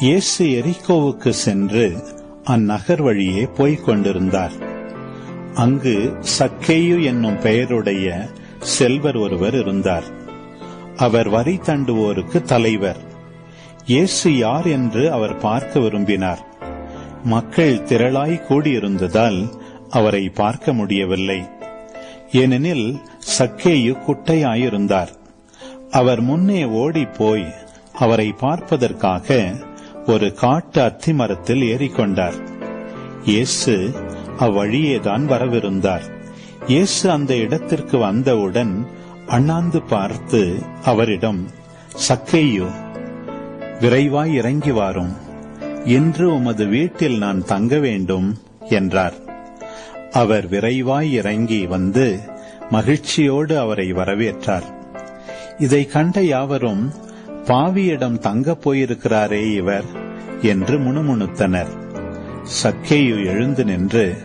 இயேசு எரிகோவுக்கு சென்று அந்நகர் வழியே போய்க் கொண்டிருந்தார். அங்கு சக்கேயு என்னும் பெயருடைய செல்வர் ஒருவர் இருந்தார். அவர் வரி தண்டுவோருக்கு தலைவர். இயேசு யார் என்று அவர் பார்க்க விரும்பினார். மக்கள் திரளாய் கூடியிருந்ததால் அவரை பார்க்க முடியவில்லை. ஏனெனில் சக்கேயு குட்டையாயிருந்தார். அவர் முன்னே ஓடிப்போய் அவரை பார்ப்பதற்காக ஒரு காட்டு அத்தி மரத்தில் ஏறிக்கொண்டார். இயேசு அவ்வழியேதான் வரவிருந்தார். இயேசு அந்த இடத்திற்கு வந்தவுடன் அண்ணாந்து பார்த்து அவரிடம் சக்கையோ விரைவாய் இறங்கி வாரும். இன்று உமது வீட்டில் நான் தங்க வேண்டும் என்றார். அவர் விரைவாய் இறங்கி வந்து மகிழ்ச்சியோடு அவரை வரவேற்றார். இதை கண்ட யாவரும் பாவியிடம் தங்கப் போயிருக்கிறாரே இவர் என்று முணுமுணுத்தனர். சக்கேயு எழுந்து நின்று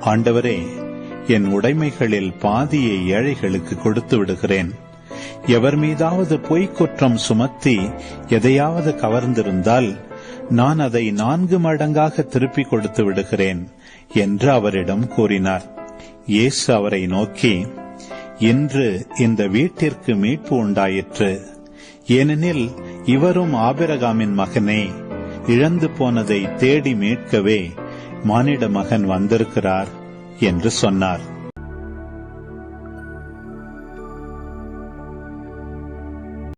ஆண்டவரே என் உடைமைகளில் பாதியை ஏழைகளுக்கு கொடுத்து விடுகிறேன். எவர் மீதாவது பொய்க் குற்றம் சுமத்தி எதையாவது கவர்ந்திருந்தால் நான் அதை நான்கு மடங்காக திருப்பிக் கொடுத்து விடுகிறேன் என்று அவரிடம் கூறினார். இயேசு அவரை நோக்கி இன்று இந்த வீட்டிற்கு மீட்பு உண்டாயிற்று. ஏனெனில் இவரும் ஆபிரகாமின் மகனே இழந்து போனதை தேடி மீட்கவே மானிட மகன் வந்திருக்கிறார் என்று சொன்னார்.